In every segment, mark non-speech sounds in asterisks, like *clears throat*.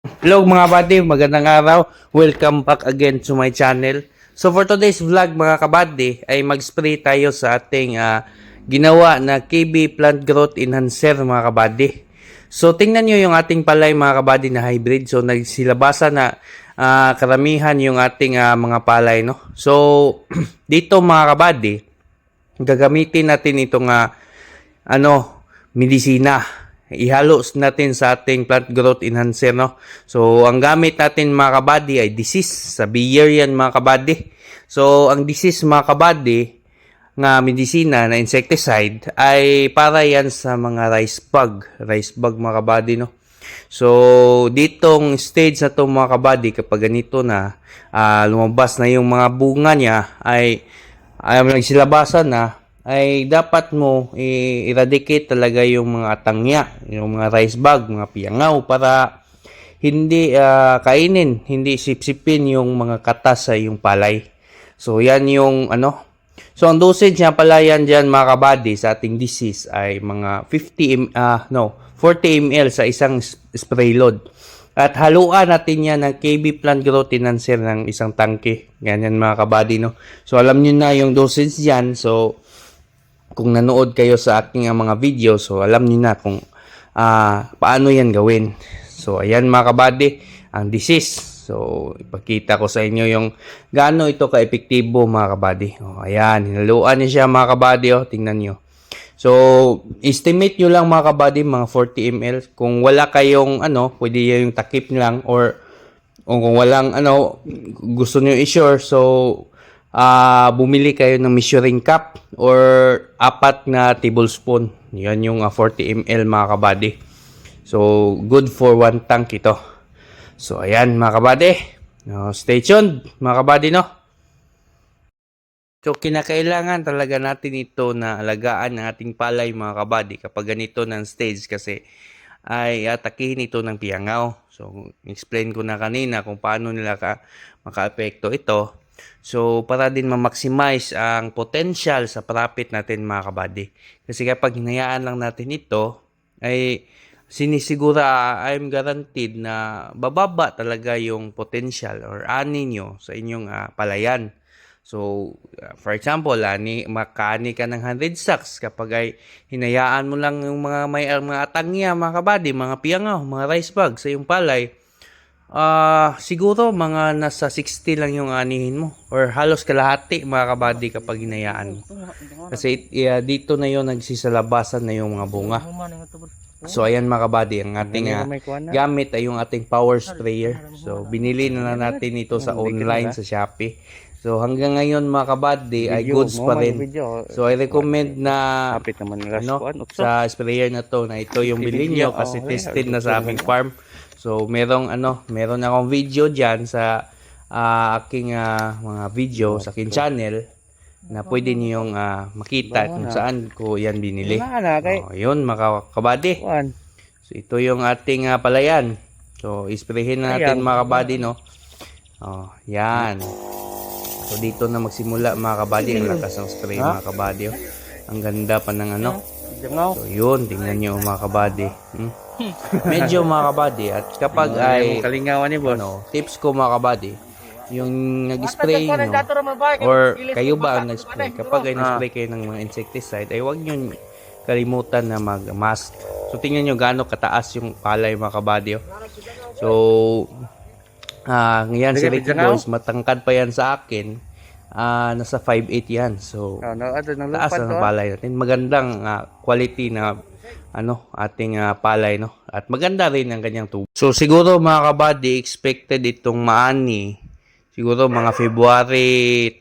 Hello mga buddy, magandang araw. Welcome back again to my channel. So for today's vlog mga kabady ay mag-spray tayo sa ating ah, ginawa na KB Plant Growth Enhancer mga kabady. So tingnan nyo yung ating palay mga kabady na hybrid. So nagsilabasa na ah, karamihan yung ating ah, mga palay. No? So *clears throat* dito mga kabady, gagamitin natin itong ah, ano, medisina. Ihalos natin sa ating plant growth enhancer, no? So, ang gamit natin mga kabady ay disease. Sa beer yan mga kabady. So, ang disease mga kabady nga medisina na insecticide ay para yan sa mga rice bug. Rice bug mga kabady, no? So, ditong stage na to mga kabady, kapag ganito na, ah, lumabas na yung mga bunga niya, ay, ay nagsilabasan na, ay dapat mo i-eradicate talaga yung mga tangya, yung mga rice bug, mga piyangaw, para hindi ah, kainin, hindi sipsipin yung mga katas sa yung palay. So, yan yung ano. So, ang dosage niya pala yan dyan mga kabady sa ating disease ay mga 50 m, ah, no, 40 ml sa isang spray load. At haluan natin yan ng KB Plant Growth Enhancer ng isang tangke. Ganyan mga kabady, no? So, alam nyo na yung dosage yan. So, kung nanood kayo sa aking ah, mga video, so alam niyo na kung ah, paano yan gawin. So, ayan mga kabady, ang disease. So, ipakita ko sa inyo yung gaano ito ka-epektibo mga kabady. O, ayan, hinaluan niya siya mga kabady. Oh, tingnan nyo. So, estimate nyo lang mga kabady, mga 40 ml. Kung wala kayong ano, pwede yung takip lang or o kung walang ano, gusto nyo i-sure, so ah bumili kayo ng measuring cup or apat na tablespoon. Yan yung ah, 40 ml mga kabady. So, good for one tank ito. So, ayan mga kabady. No, stay tuned mga kabady, no? So, kinakailangan talaga natin ito na alagaan ng ating palay mga kabady kapag ganito ng stage kasi ay atakihin ito ng piyangaw. So, explain ko na kanina kung paano nila ka maka-apekto ito. So, para din ma-maximize ang potential sa profit natin mga kabady. Kasi kapag hinayaan lang natin ito, ay sinisigura, I'm guaranteed na bababa talaga yung potential or ani nyo sa inyong ah, palayan. So, uh, for example, ani, makaani ka ng 100 sacks kapag ay hinayaan mo lang yung mga may uh, mga atangya, mga kabady, mga piyangaw, mga rice bag sa yung palay, ah siguro mga nasa 60 lang yung anihin mo or halos kalahati mga kabady kapag hinayaan mo. Kasi uh, dito na yon nagsisalabasan na yung mga bunga. So ayan mga kabady, ang ating ah, gamit ay yung ating power sprayer. So binili na lang natin ito sa online sa Shopee. So hanggang ngayon mga kabady ay goods pa rin. So I recommend na Kapit naman nila ano, sa sprayer na to na ito yung bilhin nyo kasi tested na sa aming farm. So merong ano, meron akong video diyan sa ah, aking ah, mga video sa aking channel na pwede niyo yung ah, makita kung saan ko yan binili. Na Oh, yun mga kabady. Juan. So ito yung ating ah, palayan. So isprayhin na natin mga kabady no. Oh, yan. So dito na magsimula mga kabady ang lakas ng spray mga kabady. Oh. Ang ganda pa ng ano. So yun, tingnan nyo mga kabady. Hmm? *laughs* Medyo mga kabady at kapag ay kalingawan ni boss. ano, tips ko mga kabady, yung nag-spray nyo or kayo ba ang nag-spray kapag ay nag-spray kayo ng mga insecticide ay huwag nyo kalimutan na mag-mask. So tingnan nyo gaano kataas yung palay mga kabady. oh. So ah ngayon si Ricky Boys, matangkad pa yan sa akin. Ah nasa 5'8 yan. So Ano ano nang taas na palay natin. Magandang ah, quality na ano ating ah, palay no. At maganda rin ang kanyang tubo. So siguro mga kabady expected itong maani siguro mga February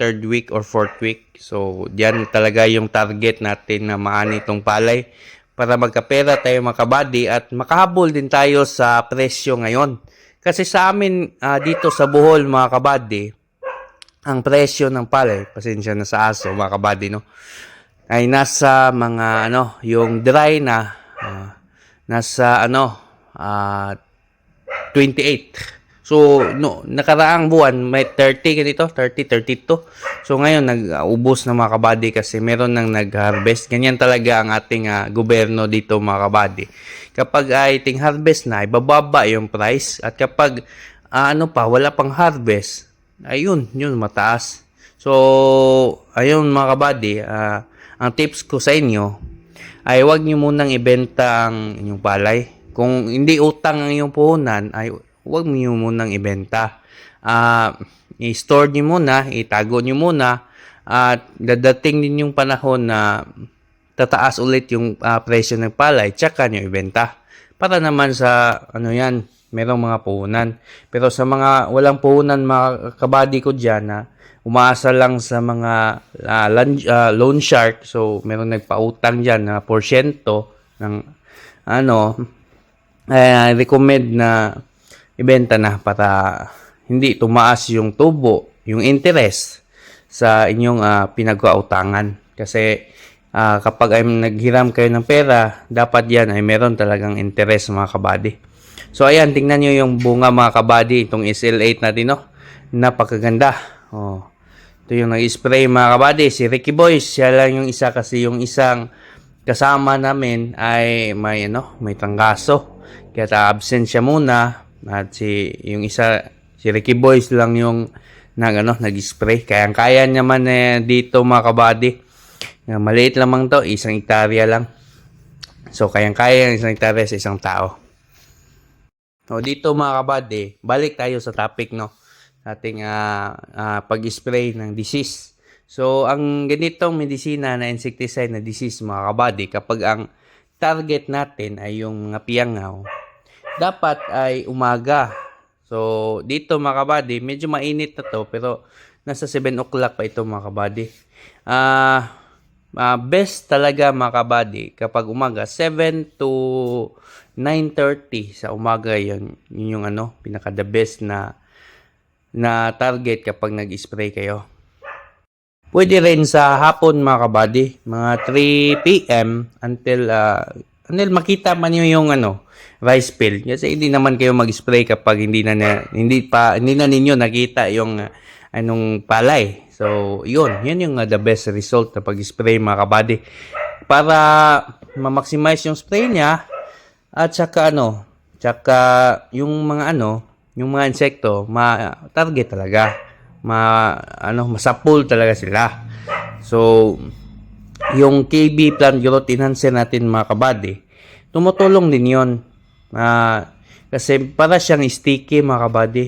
3rd week or 4th week. So diyan talaga yung target natin na maani itong palay para magkapera tayo mga kabady at makahabol din tayo sa presyo ngayon. Kasi sa amin ah, dito sa Bohol mga kabady, ang presyo ng palay, pasensya na sa aso, mga kabady, no? Ay nasa mga, ano, yung dry na, ah, nasa, ano, ah, 28. So, no, nakaraang buwan, may 30 ganito, 30, 32. So, ngayon, nag-ubos na mga kabady kasi meron nang nag-harvest. Ganyan talaga ang ating ah, gobyerno dito mga kabady. Kapag ay ting harvest na, ibababa yung price. At kapag ah, ano pa, wala pang harvest, ayun, yun, mataas. So, ayun mga kabady, ah, ang tips ko sa inyo, ay huwag nyo munang ibenta ang inyong palay. Kung hindi utang ang iyong puhunan, ay huwag nyo munang ibenta. Ah, i-store nyo muna, itago nyo muna, at dadating din yung panahon na tataas ulit yung ah, presyo ng palay, tsaka nyo ibenta. Para naman sa, ano yan, merong mga puhunan. Pero sa mga walang puhunan, mga kabady ko dyan, na umaasa lang sa mga ah, lan- ah, loan shark, so merong nagpautang dyan na porsyento ng ano, eh, recommend na ibenta na para hindi tumaas yung tubo, yung interest sa inyong ah, pinag-autangan. Kasi ah, kapag ay naghiram kayo ng pera, dapat yan ay meron talagang interest mga kabady. So ayan, tingnan nyo yung bunga mga kabady, itong SL8 natin, no? Napakaganda. Oh. Ito yung nag-spray mga kabady, si Ricky Boy, siya lang yung isa kasi yung isang kasama namin ay may ano, may tanggaso. Kaya ta- absent siya muna at si yung isa si Ricky Boys lang yung nag ano, nag-spray. Kaya kaya niya man eh, dito mga kabady. Uh, maliit lamang to, isang hektarya lang. So kayang kaya ang isang hektarya sa isang tao. O dito mga kabady, balik tayo sa topic no. Ating ah, ah, pag-spray ng disease. So ang ganitong medisina na insecticide na disease mga kabady, kapag ang target natin ay yung mga piyangaw, dapat ay umaga. So dito mga kabady, medyo mainit na to pero nasa 7 o'clock pa ito mga kabady. Ah ah, best talaga mga kabady kapag umaga 7 to 9.30 sa umaga yun, yun yung ano, pinaka the best na na target kapag nag-spray kayo. Pwede rin sa hapon mga kabady, mga 3 p.m. until uh, until makita man nyo yung ano, rice field. Kasi hindi naman kayo mag-spray kapag hindi na, na hindi pa hindi na ninyo nakita yung uh, anong palay. So, yun, yun yung uh, the best result na pag-spray mga kabady. Para ma-maximize yung spray niya at saka ano, saka yung mga ano, yung mga insekto, ma-target talaga ma ano masapul talaga sila. So yung KB plant growth enhancer natin mga kabady, tumutulong din 'yon. Ah, kasi para siyang sticky mga kabady.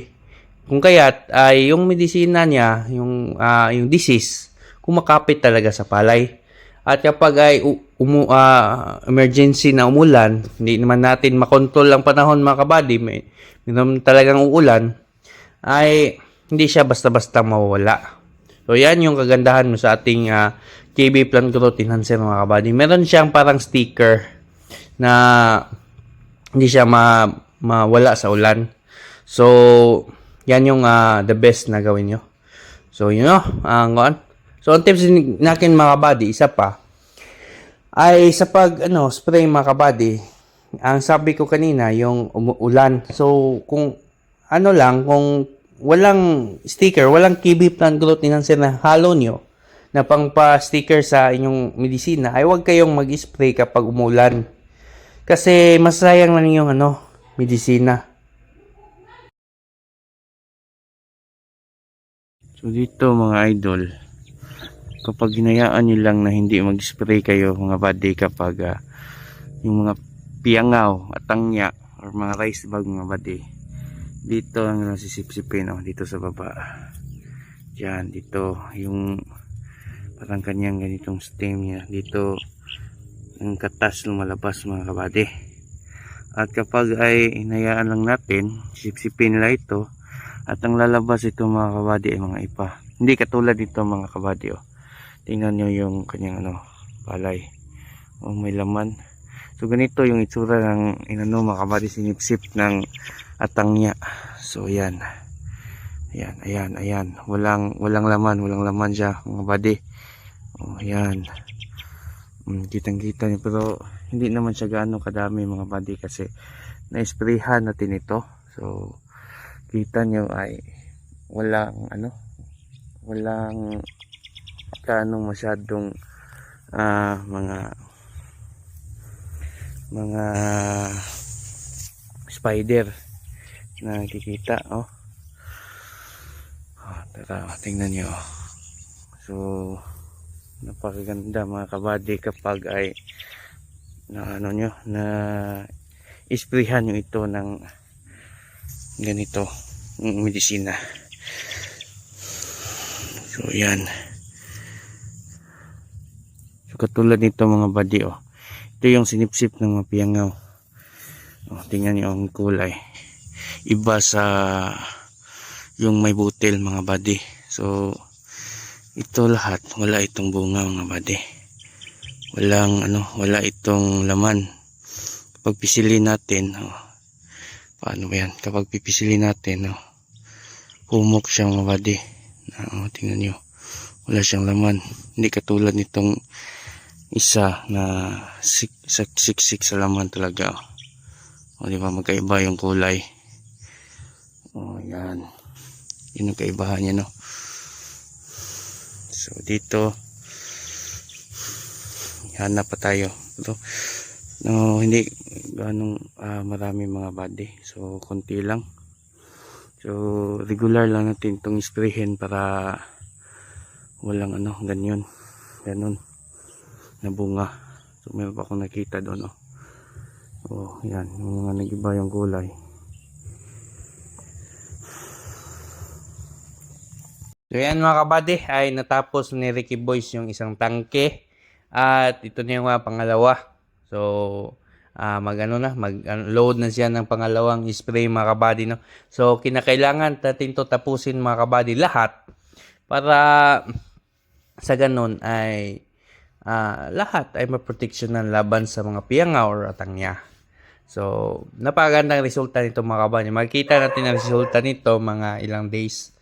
Kung kaya't ay yung medisina niya, yung ah, yung disease, kumakapit talaga sa palay. At kapag ay umu, ah, emergency na umulan, hindi naman natin makontrol ang panahon mga kabady, may, may talagang uulan, ay hindi siya basta-basta mawawala. So, yan yung kagandahan mo sa ating ah, KB Plant Growth Enhancer mga kabady. Meron siyang parang sticker na hindi siya ma mawala sa ulan. So, yan yung ah, the best na gawin nyo. So, yun know, ang uh, So, ang tips natin mga kabady, isa pa, ay sa pag ano, spray mga kabady, ang sabi ko kanina, yung umuulan. So, kung ano lang, kung walang sticker, walang KB plant growth enhancer na halo nyo na pang pa-sticker sa inyong medisina, ay huwag kayong mag-spray kapag umulan. Kasi masayang lang yung ano, medisina. So dito mga idol, kapag hinayaan nyo lang na hindi mag-spray kayo mga buddy kapag ah, yung mga piyangaw at tangya or mga rice bag mga buddy dito ang nasisipsipin oh, dito sa baba. Yan dito. Yung parang kanyang ganitong stem niya. Dito ang katas lumalabas mga kabady. At kapag ay hinayaan lang natin sipsipin nila ito. At ang lalabas ito mga kabady ay mga ipa. Hindi katulad dito mga kabady oh. tingnan nyo yung kanyang ano palay. Oh, may laman so ganito yung itsura ng inano mga kabady sinipsip ng atangya so yan ayan ayan ayan. Walang walang laman walang laman siya mga body oh ayan. Mm, kitang kita niyo. Pero hindi naman siya gaano kadami mga body kasi na-sprayhan natin ito. So kita nyo ay walang ano walang kanong masyadong ah, mga mga spider na nakikita oh. oh tara tingnan nyo so napakaganda mga kabady kapag ay na ano nyo na isprihan nyo ito ng ganito ng medisina. So yan. So katulad nito mga body oh ito yung sinipsip ng mga piyangaw. Oh, tingnan nyo ang kulay. Iba sa yung may butil mga body. So ito lahat. Wala itong bunga mga body. Walang ano wala itong laman. Kapag pisilin natin oh, paano ba yan? Kapag pipisilin natin oh, pumok siya mga na, oh, tingnan nyo wala siyang laman. Hindi katulad nitong isa na sik, sik, siksik sa laman talaga oh. o di ba? Magkaiba yung kulay. Oh yan. Yun ang kaibahan niya no? So dito. Hanap pa tayo. Pero no hindi ganong ah, marami mga body. So konti lang. So regular lang natin itong sprayhin para walang ano ganyan. Ganun na bunga. So meron pa akong nakita doon oh. Oh yan. Yung mga nag-iba yung kulay So yan mga kabady ay natapos ni Ricky Boys yung isang tangke. At ito na yung mga pangalawa. So ah mag ano na mag load na siya ng pangalawang spray mga kabady no. So kinakailangan natin to tapusin mga kabady lahat. Para sa ganun ay ah, lahat ay maproteksyonan laban sa mga piyangaw or atangya. So, napakagandang resulta nito mga kabady. Makikita natin ang resulta nito mga ilang days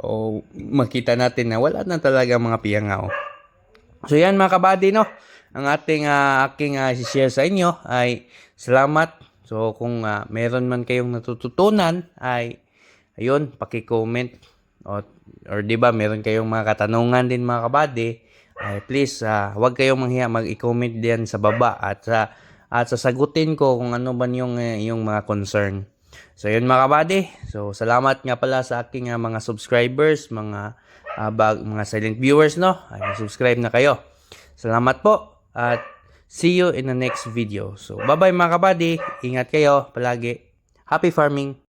o makita natin na wala na talaga mga piyangaw. So yan mga kabady no, ang ating ah, aking uh, share sa inyo ay salamat. So kung ah, meron man kayong natututunan ay ayun, paki-comment o or 'di ba meron kayong mga katanungan din mga kabady ay please ah, huwag kayong manghiya mag-i-comment diyan sa baba at sa at sasagutin ko kung ano ba yung eh, yung mga concern. So yun mga kabady. So salamat nga pala sa aking ah, mga subscribers, mga ah, bag, mga silent viewers no. Ay subscribe na kayo. Salamat po at see you in the next video. So bye bye mga kabady. Ingat kayo palagi. Happy farming.